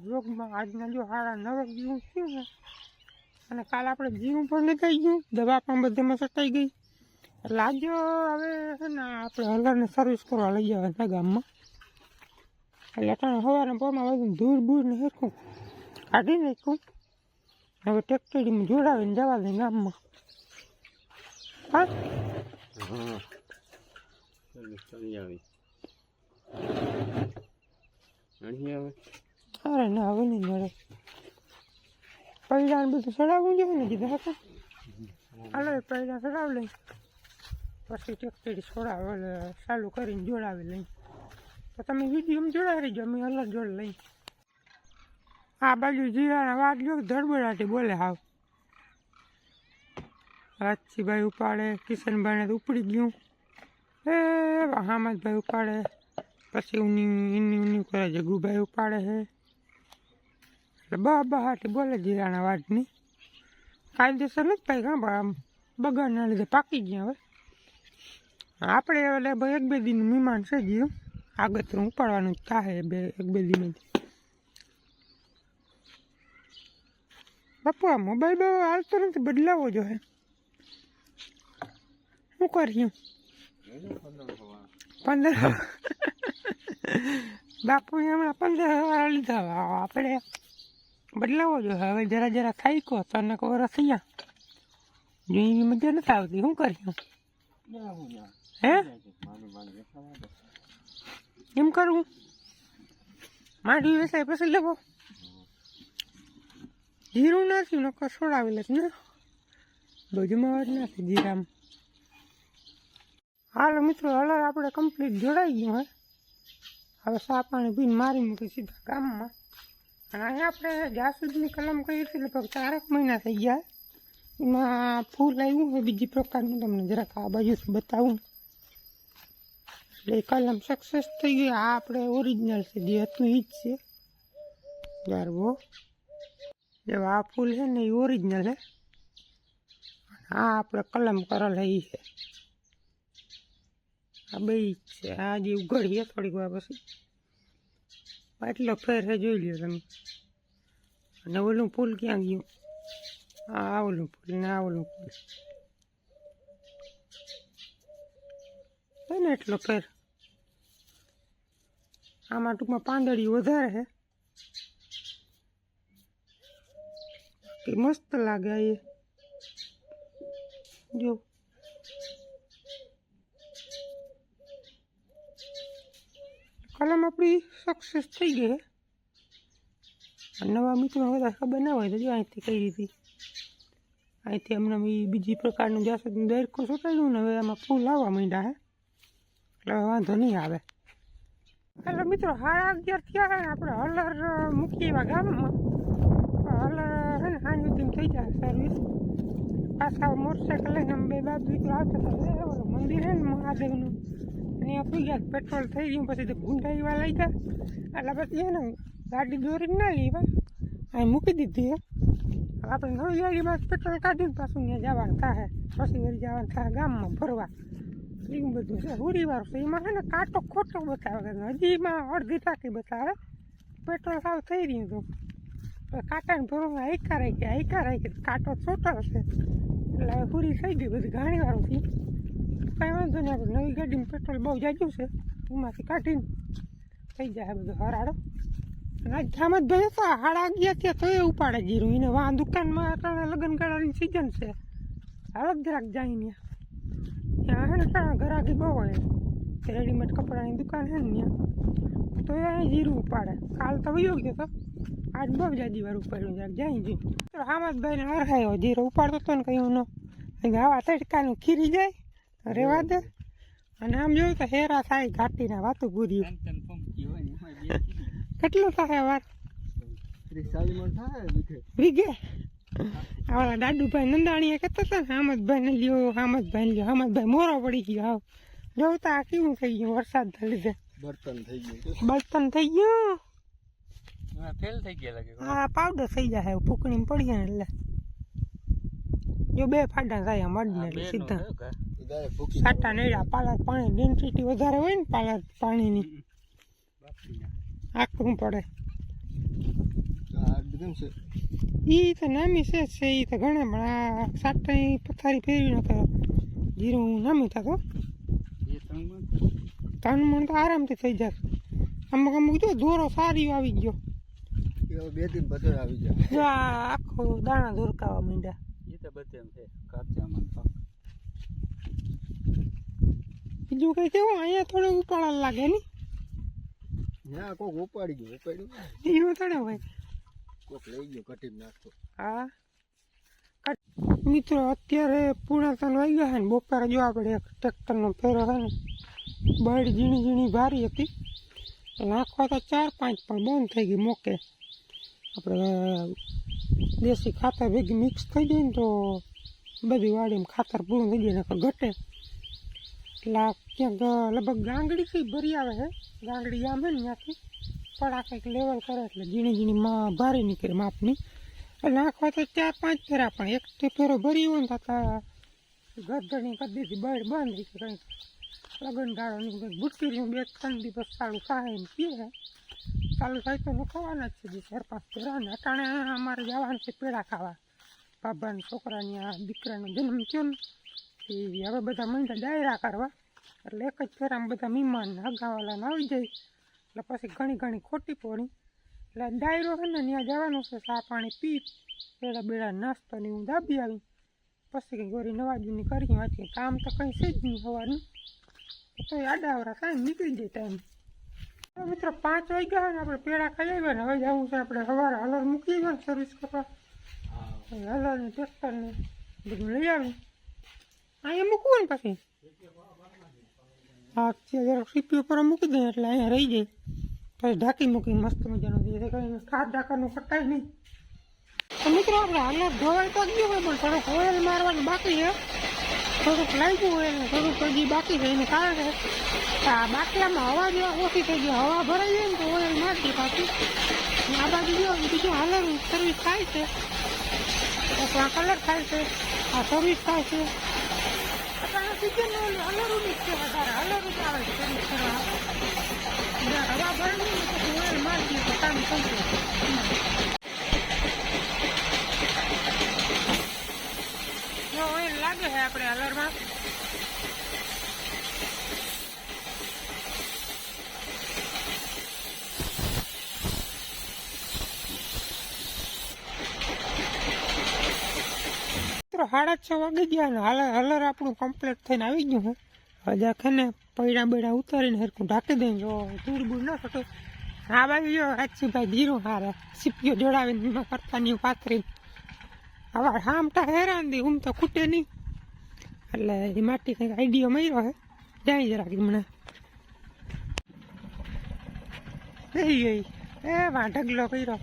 બ્લોગમાં આજના જો સારા નવા જીવું થયું ને, અને કાલ આપણે જીવું પણ નીકળી ગયું. દવા પણ બધામાં સટાઈ ગઈ. એટલે આજે હવે છે ને આપણે હલરને સર્વિસ કરવા લઈ જવા હતા ગામમાં. એટલે અટાણે સવારના પોરમાં બધું દૂર બૂર ને હેરખું કાઢી નાખ્યું. હવે ટેક્ટરીમાં જોડાવીને જવા દે ગામમાં. હા? હા. ચાલી આવી અરે ના, હવે નહીં મળે. પૈડા બધું ચડાવવું જોઈએ ને કીધું હતા હાલો પૈડા ચડાવ લઈ. પછી ટેક્ટરી છોડાવે ચાલુ કરીને જોડાવી લઈ. તો તમે વિડીયોમાં જોડાવી રહીજો, અમે અલગ જોડ લઈ. આ બાજુ જીરાના વાત જો ધડબડાટી બોલે હાવ. રાજીભાઈ ઉપાડે, કિશનભાઈને તો ઉપડી ગયું. એ હામદભાઈ ઉપાડે. પછી ઉની એની ઉની કરે જગુભાઈ ઉપાડે છે. એટલે બા બહાટી બોલે જીરાના વાટની. કાયદેસર નથી ભાઈ કાં આમ બગાડના લીધે પાકી ગયા હવે. આપણે એટલે ભાઈ એક બે દિનનું મહેમાન છે જીરું આગતરું ઉપાડવાનું થાય બે એક બે દિન. જ બાપુ આ મોબાઈલ બહુ હાલતો નથી બદલાવો જોઈએ શું કર્યું પંદર બાપુ હમણાં પંદર વાર લીધા. આપણે બદલાવો જો. હવે જરા જરા થાય કહો તો વરસ કહો જો જોઈ મજા નથી આવતી. શું કર્યું હે? એમ કરવું માંડવી વેસાય પછી લેવો. જીરું નથી, નકર છોડાવી લેશ ને. બાજુમાં વાત નથી, જીરામાં. હાલો મિત્રો હલર આપણે કમ્પ્લીટ જોડાઈ ગયું, હે. હવે સા પાણી મારી મૂકી સીધા ગામમાં. અને અહીંયા આપણે જાસૂદની કલમ કરી હતી, લગભગ ચારેક મહિના થઈ ગયા. એમાં ફૂલ આવ્યું છે બીજી પ્રકારનું તમને જરાક આ બાજુથી બતાવું. એટલે એ કલમ સક્સેસ થઈ ગઈ. આ આપણે ઓરિજિનલ છે જે હતું એ જ છે. ગરબો જો આ ફૂલ છે ને, એ ઓરિજિનલ છે. આ આપણે કલમ કરેલ એ છે. આ બે છે. આ જે ઉઘડીએ થોડીક વાર પછી. એટલો ફેર છે જોઈ લ્યો તમે. અને ઓલું ફૂલ ક્યાં ગયું? આ ઓલું ફૂલ ને આ ઓલું ફૂલ. છે ને એટલો ફેર? આમાં ટૂંકમાં પાંદડી વધારે છે કે મસ્ત લાગે એ. જો. કલમ આપણી સક્સેસ થઈ ગઈ છે નવા મિત્રો બધા ખબર ના હોય તો જો અહીંથી કઈ રીતે. અહીંથી હમણાં બીજી પ્રકારનું જાસૂદનું દરકો સોટાડ્યું ને હવે એમાં ફૂલ આવવા માંડ્યા હે. એટલે હવે વાંધો નહીં આવે. એટલે મિત્રો સાડા અગિયાર થયા આપણે હલર મૂકીએ એવા ગામમાં. હલર હે ને, સાંજ સુધી થઈ જાય સર્વિસ પાછા મોટરસાઇકલ લઈને બે બાપ દીકરો આવતા હતા. મંદિર છે ને, મહાદેવનું. અને આપી ગયા પેટ્રોલ થઈ ગયું, પછી ભૂંડા એવા લઈ ગયા એટલે પછી એને ગાડી દોરીને ના લેવા અહીં મૂકી દીધી હવે આપણે નવી ગાડીમાં પેટ્રોલ કાઢીને પાછું ત્યાં જવાનું થાય. પછી વળી જવાનું થાય ગામમાં ફરવા એવું બધું છે. હુરીવાળું છે. એમાં છે ને કાંટો ખોટો બતાવે હજી એમાં અડધી ટાંકી બતાવે. પેટ્રોલ સાવ થઈ રહ્યું હતું. કાંટાને ભરવા આઈકા રાખી આઈકા રાખી, કાંટો છોટો છે. એટલે હુરી થઈ ગઈ બધી ઘાણીવાળું. થી કાંઈ વાંધો નહીં, આપણે નવી ગાડીમાં પેટ્રોલ બહુ જાજ્યું છે, એમાંથી કાઢીને થઈ જાય બધું હરાડો અને આજ ધામતભાઈ હતા, હાડા ગયા ત્યાં તો એ ઉપાડે જીરું. એને વાં દુકાનમાં અટાણે લગ્ન ગાળાની સિઝન છે. હાલત જરાક જાય ને ત્યાં હે ને ત્યાં ઘરાકી બહુ હોય. રેડીમેડ કપડાની દુકાન છે ને ત્યાં. તો એ જીરું ઉપાડે. કાલ તો વયો ગયો તો. આજ બહુ જાજી વાર ઉપાડ્યું જરાક જાય જીરું. તો હામદભાઈને હરખાયો જીરો ઉપાડતો હતો ને કહ્યું ન. આવા તડકાનું ખીરી જાય. રેવા દે. અને આમ જોયું તો હેરા થાય ઘાટી ના વાતું પૂરી કેટલું થાય વાર વીઘે? આવડા દાદુભાઈ નંદાણીએ કહેતા હતા ને હામદભાઈ ને લ્યો હામદભાઈ ને લ્યો હામદભાઈ મોરો પડી ગયો આવ જોતા આ કેવું થઈ ગયું વરસાદના લીધે બર્તન થઈ ગયું બર્તન થઈ ગયું? ફેલ થઈ ગયા લાગે હા પાવડર થઈ જાય ફૂકણી પડી ને એટલે. જો બે ફાડા થાય મઢને એટલે સીધા. સાટા નહીં પાલર પાણી ડેન્સિટી વધારે હોય ને પાલર પાણીની. આકરું પડે. ઈ તો નામી છે જ છે ઈ તો ઘણા પણ આ સાટાઈ પથારી ફેરવી નતો જીરું નામી થતો ત્રણ મણ. તો આરામથી થઈ જશે અમુક અમુક જો દોરો સારી આવી ગયો. બે દિન બધો આવી જાય આ આખો દાણા ધોરકાવા માંડ્યા. એ તો બધે એમ છે કાચામાં પાક બીજું કઈ કેવું? અહીંયા થોડું ઉપાડા લાગે ને. ના કોક ઉપાડી ગયો ઉપાડી એવું થોડે હોય. કોક લઈ ગયો કટીમ નાખતો હા. મિત્રો અત્યારે પૂણા ત્રણ ગયા ને બપોરે જો આપણે એક ટ્રેક્ટરનો ફેરો છે ને બળ ઝીણી ઝીણી ભારી હતી. નાખવા તો ચાર પાંચ પણ બંધ થઈ ગઈ મોકે. આપણે દેશી ખાતર ભેગી મિક્સ થઈ જાય ને તો બધી વાડીમાં ખાતર પૂરું થઈ જાય ને ઘટે. એટલે ક્યાંક લગભગ ગાંગડીથી ભરી આવે છે ગાંગડી આમ ને ત્યાંથી આ કંઈક લેવલ કરે એટલે ઝીણી ઝીણી માં ભારી નીકળે માપની. એટલે નાખવા તો ચાર પાંચ ફેરા, પણ એક ફેરો ભરી હોય ને તો ગરદણી કદીથી બળ બંધ રીતે કંઈક લગન ગાળો ની કંઈક બુટકીનું બે ત્રણ દિવસ ચાલુ થાય એમ કહે ચાલુ થાય તો નખાવાના જ છે ચાર પાંચ ફેરા ને અટાણે અમારે જવાનું છે પેડા ખાવા. બાબાના છોકરાની આ દીકરાનો જન્મ થયો ને. એ હવે બધા મંડ્યા ડાયરા કરવા એટલે એક જ ફેરામાં બધા મહેમાન હગાવાલાને આવી જાય. એટલે પછી ઘણી ઘણી ખોટી પડી એટલે ડાયરો છે ને ત્યાં જવાનું છે ચા પાણી પી પેલા બેડા નાસ્તો ને હું દાબી આવી. પછી કંઈ ગોરી નવાજુની કરી વાંચી. કામ તો કંઈ છે જ નહીં સવારનું તો આડાવરા થાય નીકળી જાય ટાઈમ. મિત્રો પાંચ વાગ્યા હોય ને આપણે પેડા ખાઈ આવ્યા ને હવે જવું છે આપણે સવારે હલર મૂકી આવ્યા સર્વિસ કરવા. હલર ને ટ્રેક્ટર ને બધું લઈ આવી. અહીંયા મૂકવું ને પછી? હા જરાક સીપી ઉપર મૂકી દે, એટલે અહીંયા રહી જાય. પછી ઢાંકી મૂકી મસ્ત મજાનું દઈએ કંઈ ખાદ ઢાંકાનું ખટાય નહીં. તો મિત્રો, આપણે હાલત ધોવાય તો ગયો હોય, પણ થોડુંક ઓઇલ મારવાનું બાકી છે. થોડુંક લાગ્યું હોય ને થોડુંક હજી બાકી છે. એને કારણ કે આ બાટલામાં હવા જેવા ઓછી થઈ ગઈ હવા ભરાઈ જાય ને તો ઓઇલ મારતી પાછી. આ બાજુ જો બીજું હાલર સર્વિસ થાય છે. કલર થાય છે. આ સર્વિસ થાય છે. લાગે છે આપણે હલરમાં સાડા છ વાગી ગયા ને હાલ, હલર આપણું કમ્પ્લીટ થઈને આવી ગયું હું. હજા આખે ને પૈડા બેડા ઉતારીને હરખું ઢાંકી દઈને જો ધૂળ બૂળ ન થતું. હા ભાઈ જો ભાઈ ધીરું હારે સીપીઓ જોડાવીને એમાં કરતાની પાથરી. હવે હામટા હેરાન દી હું તો ખૂટે નહીં. એટલે એ માટી કંઈક આઈડિયો મળ્યો હે. જાય જરાક હમણાં. દઈ ગઈ એ વા ઢગલો કર્યો.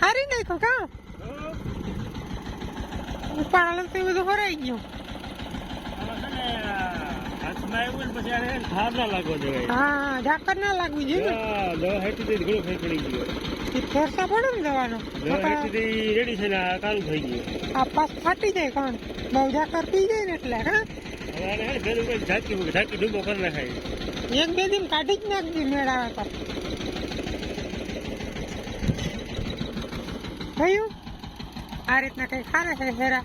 હારી નાખ્યો કા? ઉપાડા તો બધું હરાઈ ગયું. હા ઝાકર ના લાગવું જોઈએ દવા હેઠી દઈ ઘણો ફેર પડી ગયો એ ફેરસા પડે ને દઈ રેડી છે ને થઈ ગયું આ પાસ ફાટી જાય કોણ? બહુ ઝાકર પી જાય ને એટલે હા? ઝાંકી ડૂબો કરી નાખાય. એક બે દિન કાઢી જ નાખજે મેળા તો થયું? આ રીતના કંઈ ખારે છે હેરા?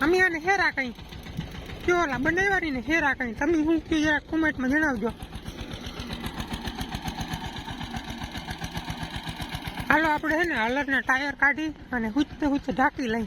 અમે આને હેરા કંઈ? જો ઓલા બનાવવાની હેરા કંઈ? તમે હું કયો જરા કોમેન્ટમાં જણાવજો. હાલો, આપણે છે ને હલરના ટાયર કાઢી અને હુચતે હુચતે ઢાંકી લઈ.